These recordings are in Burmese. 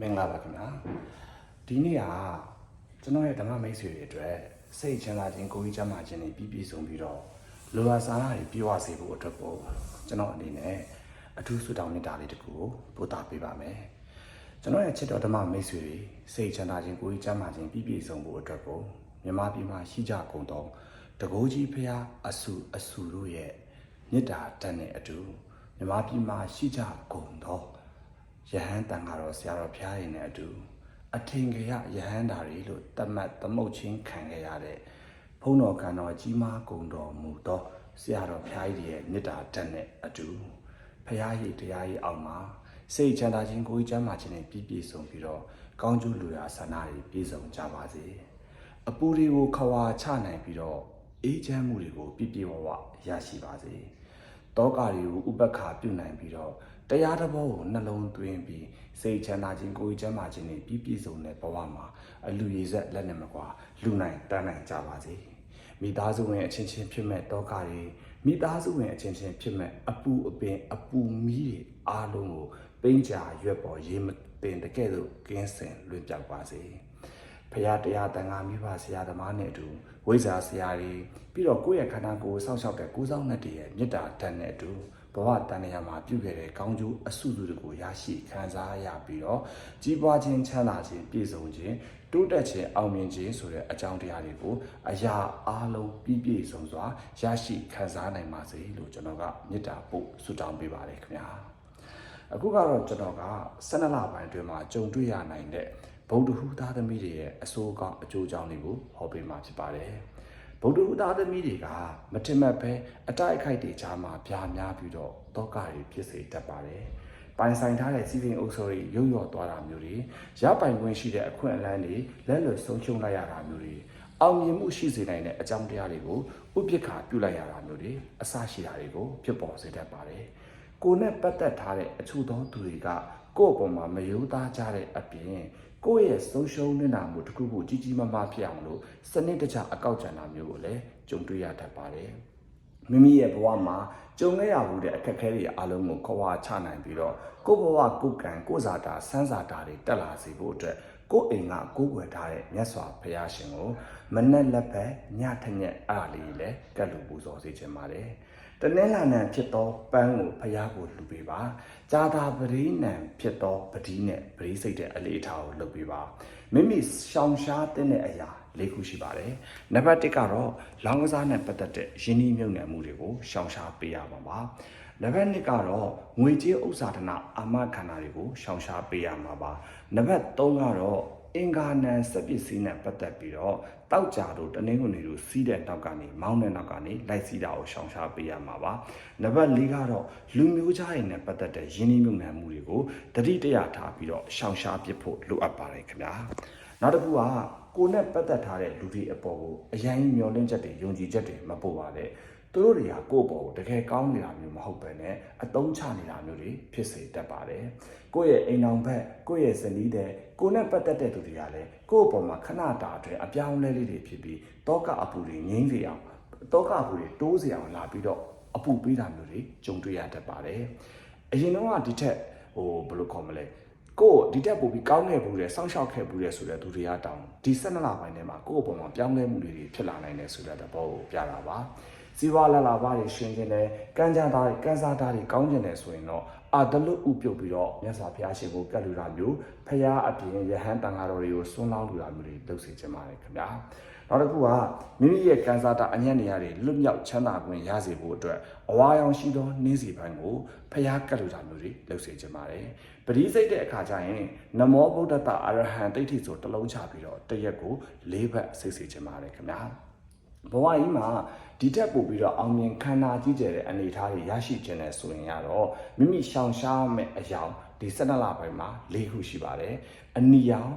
မင်္ဂလာပါခင်ဗျာဒီနေ့ကကျွန်တော်ရဲ့ဓမ္မမိတ်ဆွေတွေအတွက်စိတ်ချမ်းသာခြင်းကိုယ်ကြီးချမ်းသာခြင်းတွေပြည့်ပြည့်စုံပြီးတော့လိုအပ်စားတာတွေပြည့်ဝစေဖို့အတွက်ပေါ့ကျွန်တော်အနေနဲ့အထူးဆုတောင်းမေတ္တာလေးတစ်ခုကိုပို့တာပေးပါမယ်ကျွန်တော်ရဲ့ချစ်တော်ဓမ္မမိတ်ဆွေတွေစိတ်ချမ်းသာခြင်းကိုယ်ကြီးချမ်းသာခြင်းပြည့်ပြည့်စုံဖို့အတွက်ပေါ့မြန်မာပြည်မှာရှိကြကုန်သောတကိုးကြီးဖရာအဆူအဆူတို့ရဲ့မေတ္တာတန်တဲ့အတူမြန်မာပြည်မှာရှိကြကုန်သော ယဟန်တန်ဃာတော်ဆရာတော်ဖျားရင်နဲ့အတူအထင်ကရယဟန်တာတွေလို့တတ်မှတ်သမုတ်ချင်းခံခဲ့ရတဲ့ဘုန်းတော်ကံတော်ကြီးမားကုံတော်မူသောဆရာတော်ဖျားကြီးရဲ့မေတ္တာဓာတ်နဲ့အတူဖျားကြီးတရားကြီးအောက်မှာစိတ်ချမ်းသာခြင်းကိုယ်ကြီးချမ်းသာခြင်းနဲ့ပြည့်ပြည့်စုံပြီးတော့ကောင်းကျိုးလူရာဆန္ဒတွေပြည့်စုံကြပါစေအပူတွေကိုခွာချနိုင်ပြီးတော့အေးချမ်းမှုတွေကိုပြည့်ပြည့်ဝဝရရှိပါစေတောကတွေကိုဥပက္ခပြုနိုင်ပြီးတော့ တရားတစ်ဘောကိုနှလုံးသွင်းပြီးစိတ်ချမ်းသာခြင်းကိုယ်ချမ်းသာခြင်းနဲ့ပြည့်ပြည့်စုံတဲ့ဘဝမှာအလူရည်ဆက်လက်နဲ့မကွာလူနိုင်တန်းနိုင်ကြပါစေမိသားစုဝင်အချင်းချင်းဖြစ်မဲ့တောကတွေမိသားစုဝင်အချင်းချင်းဖြစ်မဲ့အပူအပင်အပူမီးတွေအားလုံးကိုပိန့်ကြာရွက်ပေါ်ရေးမတင်တကဲ့သို့ကင်းစင်လွင့်ပြောက်ပါစေဖရာတရားတန်ခါမိဘဆရာသမားနဲ့အတူဝိဇ္ဇာဆရာတွေပြီးတော့ကိုယ့်ရဲ့ခန္ဓာကိုယ်စောင့်ရှောက်တဲ့ကိုယ်ဆောင်နဲ့တည်းရဲ့မေတ္တာတန်နဲ့အတူ ဘဝတန်နေရာမှာပြုခဲ့တဲ့ကောင်းကျိုးအဆုစုတွေကိုရရှိခံစားရပြီးတော့ကြီးပွားခြင်းချမ်းသာခြင်းပြည့်စုံခြင်းတိုးတက်ခြင်းအောင်မြင်ခြင်းဆိုတဲ့အကြောင်းတရားတွေကိုအရာအားလုံးပြည့်ပြည့်စုံစွာရရှိခံစားနိုင်ပါစေလို့ကျွန်တော်ကမေတ္တာပို့ဆုတောင်းပေးပါတယ်ခင်ဗျာအခုကတော့ကျွန်တော်က12လပိုင်းအတွင်းမှာကြုံတွေ့ရနိုင်တဲ့ဗုဒ္ဓဟူသားသမီးတွေရဲ့အဆိုးအကောင်းအကျိုးအကြောင်းတွေကိုဟောပေးမှာဖြစ်ပါတယ်။ ဗုဒ္ဓဟူသားသမီးတွေကမထင်မှတ်ပဲအတိုက်အခိုက်တွေကြားမှာပြားများပြီးတော့တောကတွေဖြစ်စေတတ်ပါတယ်။ပိုင်ဆိုင်ထားတဲ့စီးပင်အုပ်စိုးတွေရုပ်ရော်သွားတာမျိုးတွေရပိုင်ခွင့်ရှိတဲ့အခွင့်အလမ်းတွေလက်လွတ်ဆုံးရှုံးလိုက်ရတာမျိုးတွေအောင်မြင်မှုရှိစေနိုင်တဲ့အကြောင်းတရားတွေကိုဥပိ္ပခါပြုလိုက်ရတာမျိုးတွေအစရှိတာတွေကိုဖြစ်ပေါ်စေတတ်ပါတယ်။ကိုယ်နဲ့ပတ်သက်ထားတဲ့အချို့သောသူတွေကကိုယ့်အပေါ်မှာမယိုးသားကြတဲ့အပြင် ကိုယ့်ရဲ့ဆုံးရှုံးနေတာမှုတစ်ခုခုကြီးကြီးမားမားဖြစ်အောင်လို့စနစ်တကျအကောက်ကြံတာမျိုးကိုလည်းကြုံတွေ့ရတတ်ပါတယ်။မိမိရဲ့ဘဝမှာကြုံခဲ့ရမှုတဲ့အခက်အခဲတွေအလုံးကိုခွာချနိုင်ပြီးတော့ကိုယ့်ဘဝကိုယ်ကံကိုယ်စာတာစမ်းစာတာတွေတက်လာစေဖို့အတွက်ကိုယ့်အိမ်ကကိုယ်ွယ်ထားတဲ့မြတ်စွာဘုရားရှင်ကိုမနဲ့လက်ပဲညထညက်အားလေးလည်းကတ်လူပူဇော်စေခြင်းပါတယ်။ တနင်္လာနံဖြစ်သောပန်းကိုဖျားကိုလှူပေးပါ။ကြာတာပရိနံဖြစ်သောပတိနဲ့ပရိစိတ်တဲ့အလေးအထားကိုလှုပ်ပေးပါ။မိမိရှောင်ရှားတဲ့အရာ၄ခုရှိပါတယ်။နံပါတ်1ကတော့လောင်းကစားနဲ့ပတ်သက်တဲ့ယင်းနှီးမြုပ်နှံမှုတွေကိုရှောင်ရှားပေးရမှာပါ။နံပါတ်2ကတော့ငွေကြေးဥစ္စာဒနာအာမခန္ဓာတွေကိုရှောင်ရှားပေးရမှာပါ။နံပါတ်3ကတော့ အင်္ဂါနံစက်ပစ္စည်းနဲ့ပတ်သက်ပြီးတော့တောက်ကြတို့တနင်္ဂနွေတို့စီးတဲ့နောက်ကနေမောင်းတဲ့နောက်ကနေလိုက်စီးတာကိုရှောင်ရှားပေးရမှာပါနံပါတ်၄ကတော့လူမျိုးခြားတွေနဲ့ပတ်သက်တဲ့ယင်းနှိမ့်မြုံနှံမှုတွေကိုတတိတရထားပြီးတော့ရှောင်ရှားပစ်ဖို့လိုအပ်ပါတယ်ခင်ဗျာနောက်တစ်ခုကကိုယ်နဲ့ပတ်သက်ထားတဲ့လူတွေအပေါ်ကိုအရင်မျောလင့်ချက်တွေယုံကြည်ချက်တွေမပို့ပါနဲ့ သူတို့တွေကကိုယ့်ဘောကိုတကယ်ကောင်းနေတာမျိုးမဟုတ်ပဲနဲ့အတုံးချနေတာမျိုးတွေဖြစ်စေတတ်ပါတယ်။ကိုယ့်ရဲ့အိမ်အောင်ဘက်ကိုယ့်ရဲ့ဇနီးတဲ့ကိုယ်နဲ့ပတ်သက်တဲ့သူတွေကလည်းကိုယ့်အပေါ်မှာခဏတာအတွင်းအပြောင်းအလဲလေးတွေဖြစ်ပြီးတောကအပူတွေငြိမ့်စေအောင်တောကအပူတွေတိုးစေအောင်လာပြီးတော့အပူပေးတာမျိုးတွေကြုံတွေ့ရတတ်ပါတယ်။အရင်တော့ကဒီထက်ဟိုဘယ်လိုခေါ်မလဲကိုဒီတက်ပို့ပြီးကောင်းခဲ့ဘူးလေစောင့်ရှောက်ခဲ့ဘူးလေဆိုတဲ့သူတွေကတောင်းဒီ12လပိုင်းထဲမှာကိုယ့်အပေါ်မှာပြောင်းလဲမှုတွေဖြစ်လာနိုင်တယ်ဆိုတဲ့သဘောကိုပြတာပါ။ စီဝါလာလာပါတွေရှင်ခြင်းတယ်ကန်းကြမ်းသားတွေကန်းစားသားတွေကောင်းကျင်တယ်ဆိုရင်တော့အာဒလုဥပြုတ်ပြီးတော့မြတ်စွာဘုရားရှင်ကိုကတ်လူတာမျိုးဖရာအပြင်ယဟန်တန်ဃာတော်တွေကိုဆွန်းလောင်းလူတာမျိုးတွေလုပ်စေချင်ပါတယ်ခင်ဗျာနောက်တစ်ခုကမိမိရဲ့ကန်းစားတာအညံ့နေရတွေလွတ်မြောက်ချမ်းသာခွင့်ရစေဖို့အတွက်အဝါရောင်ရှိသောနှင်းစီပိုင်းကိုဖရာကတ်လူတာမျိုးတွေလုပ်စေချင်ပါတယ်ပရိစိတ်တဲ့အခါကျရင်နမောဗုဒ္ဓတအရဟံတိဋ္ဌိဆိုတစ်လုံးချပြီးတော့တရက်ကို၄ဘက်စိတ်စေချင်ပါတယ်ခင်ဗျာ ဘဝကြီးမှာဒီတက်ပို့ပြီးတော့အောင်မြင်ခန္ဓာကြီးကျယ်တဲ့အနေအထားတွေရရှိခြင်းနဲ့ဆိုရင်ကတော့မိမိရှောင်ရှားမဲ့အယောင်ဒီ12လပိုင်းမှာ၄ခုရှိပါတယ်အနီရောင်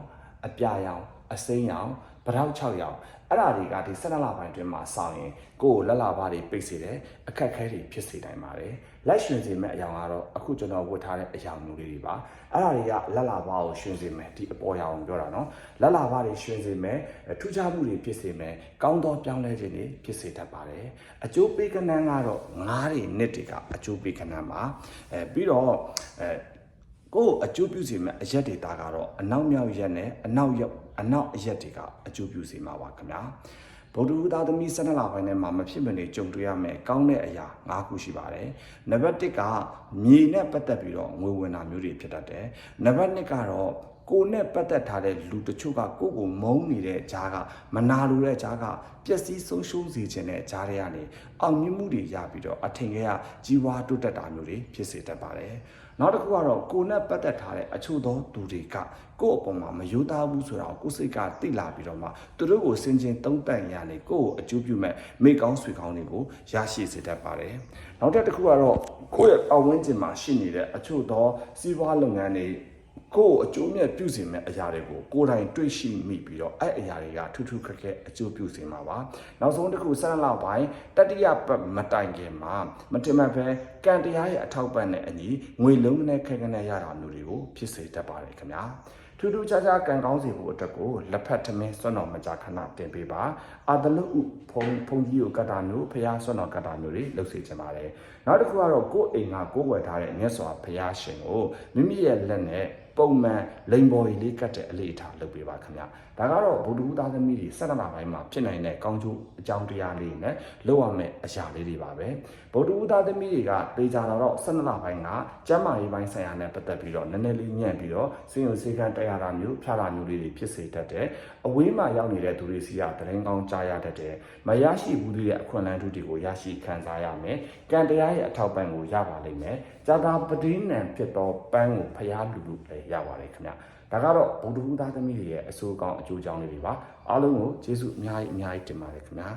အပြာရောင်အစိမ်းရောင်ဗရောက်6ရောင်အဲ့ဒါတွေကဒီ12လပိုင်းအတွင်းမှာစောင့်ရင်ကိုယ်ကိုလက်လာပါတွေပိတ်စေတယ်အခက်ခဲတွေဖြစ်စေနိုင်ပါတယ်လက်ရှင်စေမဲ့အယောင်ကတော့အခုကျွန်တော်ဝတ်ထားတဲ့အယောင်မျိုးလေးတွေပါအဲ့ဒါတွေကလက်လာပါကိုရှင်စေမယ်ဒီအပေါ်ရောင်ပြောတာနော်လက်လာပါတွေရှင်စေမယ်ထူးခြားမှုတွေဖြစ်စေမယ်ကောင်းသောပြောင်းလဲခြင်းတွေဖြစ်စေတတ်ပါတယ်အကျိုးပေးကနန်းကတော့ငားတွေနှစ်တွေကအကျိုးပေးကနန်းပါအဲပြီးတော့အဲ ကိုယ်အကျိုးပြုစေမဲ့အရက်တွေတာကတော့အနောက်မြောက်ရက်နဲ့အနောက်ရောက်အနောက်အရက်တွေကအကျိုးပြုစေမှာပါခင်ဗျာဗုဒ္ဓဟူသားသမီး12လပိုင်းထဲမှာမဖြစ်မနေကြုံတွေ့ရမယ်ကောင်းတဲ့အရာ၅ခုရှိပါတယ်နံပါတ်1ကမြေနဲ့ပတ်သက်ပြီးတော့ငွေဝင်တာမျိုးတွေဖြစ်တတ်တယ်နံပါတ်2ကတော့ ကိုယ်နဲ့ပတ်သက်ထားတဲ့လူတချို့ကကိုယ့်ကိုမုန်းနေတဲ့ဂျားကမနာလိုတဲ့ဂျားကပျက်စီးဆုံးရှုံးစေခြင်းတဲ့ဂျားတွေကနေအောင်မြင်မှုတွေရပြီးတော့အထင်ကြီးကကြီးဝါတိုးတက်တာမျိုးတွေဖြစ်စေတတ်ပါတယ်။နောက်တစ်ခုကတော့ကိုယ်နဲ့ပတ်သက်ထားတဲ့အချို့သောသူတွေကကိုယ့်အပေါ်မှာမယိုးသားဘူးဆိုတာကိုကိုယ်စိတ်ကသိလာပြီးတော့မှသူတို့ကိုစင်ကျင်သုံးတန်ရနေကိုယ့်ကိုအကျိုးပြုမဲ့မိကောင်းဆွေကောင်းတွေကိုရရှိစေတတ်ပါတယ်။နောက်တစ်ခုကတော့ကိုယ့်ရဲ့အဝန်းကျင်မှာရှိနေတဲ့အချို့သောစီးပွားလုပ်ငန်းတွေ ကိုယ့်အကျိုးမြတ်ပြုစေမယ့်အရာတွေကိုကိုယ်တိုင်တွေ့ရှိမိပြီးတော့အဲ့အရာတွေကထူးထူးခက်ခဲအကျိုးပြုစေမှာပါနောက်ဆုံးတစ်ခုဆက်လောက်ပိုင်းတတိယပတ်မတိုင်ခင်မှာမတင်မပဲကံတရားရဲ့အထောက်ပံ့နဲ့အညီငွေလုံးနဲ့ခက်ခဲနဲ့ရတာမျိုးတွေကိုဖြစ်စေတတ်ပါတယ်ခင်ဗျာထူးထူးခြားခြားကံကောင်းစေဖို့အတွက်ကိုလက်ဖက်ထမင်းစွန့်တော်မကြခဏတင်ပေးပါအာတလုဥဖုံဖုံကြီးကိုကတ်တာမျိုးဖျားစွန့်တော်ကတ်တာမျိုးတွေလုပ်စေချင်ပါတယ်နောက်တစ်ခုကတော့ကိုယ့်အိမ်ကကိုယ်ဝယ်ထားတဲ့မြတ်စွာဘုရားရှင်ကိုမိမိရဲ့လက်နဲ့ ပုံမှန်လိန်ပေါ်ကြီးလေးကတ်တဲ့အလေးအထားလုပ်ပေးပါခင်ဗျဒါကတော့ဗုဒ္ဓဟူသားသမီးတွေဆက်နနာပိုင်းမှာဖြစ်နိုင်တဲ့ကောင်းကျိုးအကြောင်းတရားလေးနဲ့လုပ်ရမယ့်အရာလေးတွေပါပဲဗုဒ္ဓဟူသားသမီးတွေကတေချာတော့ဆက်နနာပိုင်းကကျမ်းမာရေးပိုင်းဆိုင်ရာနဲ့ပတ်သက်ပြီးတော့နည်းနည်းလေးညံ့ပြီးတော့စိတ်ယုံစိတ်ကန်းတရားတာမျိုးဖြာတာမျိုးလေးတွေဖြစ်စေတတ်တယ်အဝေးမှာရောက်နေတဲ့သူတွေစီကတရင်ကောင်းကြားရတတ်တယ်မရရှိဘူးတဲ့အခွင့်အလမ်းတွေတွေကိုရရှိခံစားရမယ်ကံတရားရဲ့အထောက်ပံ့ကိုရပါလိမ့်မယ် ဇာတာပတိနံဖြစ်သောပန်းကိုဖျားလူလူလည်းရပါတယ်ခင်ဗျဒါကတော့ဗုဒ္ဓဟူသားသမီးတွေရဲ့အဆိုးကောင်းအကျိုးကြောင့်လေးတွေပါအားလုံးကိုကျေးဇူးအများကြီးအများကြီးတင်ပါတယ်ခင်ဗျာ